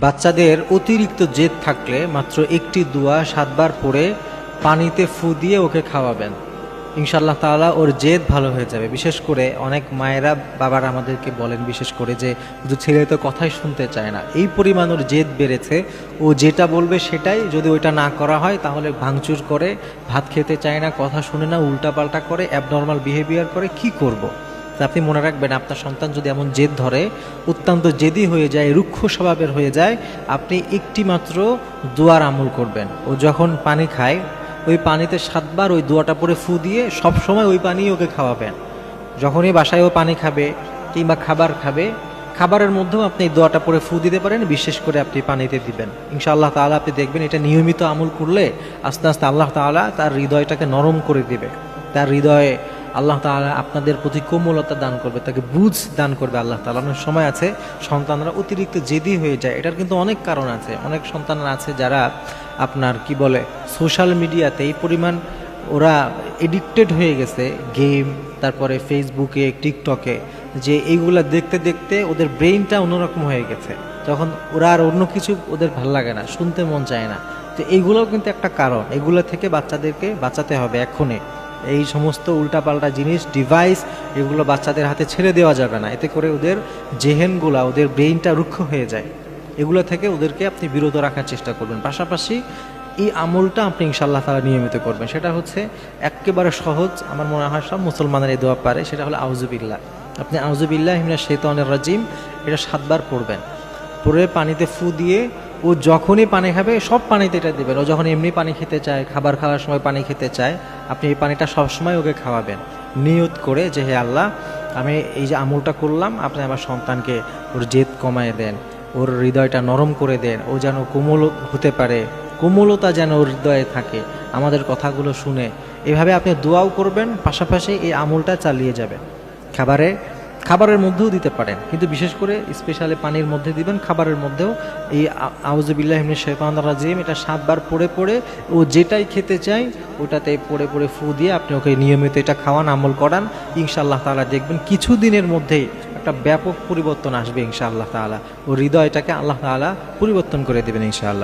বাচ্চাদের অতিরিক্ত জেদ থাকলে মাত্র একটি দোয়া সাতবার পড়ে পানিতে ফু দিয়ে ওকে খাওয়াবেন। ইনশাল্লাহ তাআলা ওর জেদ ভালো হয়ে যাবে। বিশেষ করে অনেক মায়েরা, বাবারা আমাদেরকে বলেন বিশেষ করে যে যে ছেলে তো কথাই শুনতে চায় না। এই পরিমাণ ওর জেদ বেড়েছে। ও যেটা বলবে সেটাই যদি ওইটা না করা হয়, তাহলে ভাঙচুর করে, ভাত খেতে চায় না, কথা শুনে না, উল্টাপাল্টা করে অ্যাবনর্মাল বিহেভিয়ার করে, কি করব। আপনি মনে রাখবেন আপনার সন্তান যদি এমন জেদ ধরে অত্যন্ত জেদি হয়ে যায়, রুক্ষ স্বভাবের হয়ে যায়, আপনি একটি মাত্র দোয়ার আমল করবেন। ও যখন পানি খায়, ওই পানিতে সাতবার ওই দোয়াটা পরে ফু দিয়ে সব সময় ওই পানি ওকে খাওয়াবেন। যখনই বাসায় ও পানি খাবে কিংবা খাবার খাবে, খাবারের মধ্যেও আপনি এই দোয়াটা পরে ফু দিতে পারেন, বিশেষ করে আপনি পানিতে দিবেন। ইনশাআল্লাহ তাআলা আপনি দেখবেন এটা নিয়মিত আমল করলে আস্তে আস্তে আল্লাহ তাআলা তার হৃদয়টাকে নরম করে দিবে। তার হৃদয়ে আল্লাহ তাআলা আপনাদের প্রতি কোমলতা দান করবে, তাকে বুঝ দান করবে আল্লাহ তাআলা। অনেক সময় আছে, সন্তানরা অতিরিক্ত জেদি হয়ে যায়, এটার কিন্তু অনেক কারণ আছে। অনেক সন্তানরা আছে যারা আপনার কি বলে, সোশ্যাল মিডিয়াতে এই পরিমাণ ওরা এডিক্টেড হয়ে গেছে, গেম, তারপরে ফেসবুকে টিকটকে যে এইগুলা দেখতে দেখতে ওদের ব্রেইনটা অন্যরকম হয়ে গেছে। তখন ওরা আর অন্য কিছু ওদের ভালো লাগে না, শুনতে মন চায় না। তো এইগুলোও কিন্তু একটা কারণ, এগুলো থেকে বাচ্চাদেরকে বাঁচাতে হবে এখনই। এই সমস্ত উল্টাপাল্টা জিনিস ডিভাইস এগুলো বাচ্চাদের হাতে ছেড়ে দেওয়া যাবে না। এতে করে ওদের জেহেনগুলা, ওদের ব্রেইনটা রুক্ষ হয়ে যায়। এগুলো থেকে ওদেরকে আপনি বিরত রাখার চেষ্টা করবেন। পাশাপাশি এই আমলটা আপনি ইনশাল্লাহ তারা নিয়মিত করবেন। সেটা হচ্ছে একেবারে সহজ, আমার মনে হয় সব মুসলমানের এই দোয়া পারে, সেটা হলো আউজুবিল্লাহ আপনি আউজুবিল্লাহ হিমনা শেতনের রাজিম, এটা সাতবার পড়বেন। পরে পানিতে ফু দিয়ে ও যখনই পানি খাবে, সব পানিতে এটা দেবেন। ও যখন এমনি পানি খেতে চায়, খাবার খাওয়ার সময় পানি খেতে চায়, আপনি এই পানিটা সবসময় ওকে খাওয়াবেন। নিয়ত করে যে, হে আল্লাহ, আমি এই যে আমলটা করলাম, আপনি আমার সন্তানকে ওর জেদ কমায় দেন, ওর হৃদয়টা নরম করে দেন, ও যেন কোমল হতে পারে, কোমলতা যেন ওর হৃদয়ে থাকে, আমাদের কথাগুলো শুনে। এভাবে আপনি দোয়াও করবেন, পাশাপাশি এই আমলটা চালিয়ে যাবেন। খাবারে খাবারের মধ্যেও দিতে পারেন। কিন্তু বিশেষ করে স্পেশালি পানির মধ্যে দিবেন, খাবারের মধ্যেও। এই আউজবিল্লাহ ইমনি শেফান রাজিম, এটা সাতবার পড়ে পড়ে ও যেটাই খেতে চায় ওটাতে পড়ে পড়ে ফু দিয়ে আপনি ওকে নিয়মিত এটা খাওয়ান, আমল করান। ইনশাআল্লাহ তাআলা দেখবেন কিছুদিনের মধ্যেই একটা ব্যাপক পরিবর্তন আসবে ইনশাআল্লাহ তাআলা। ও হৃদয়টাকে আল্লাহ তাআলা পরিবর্তন করে দেবেন ইনশাআল্লাহ।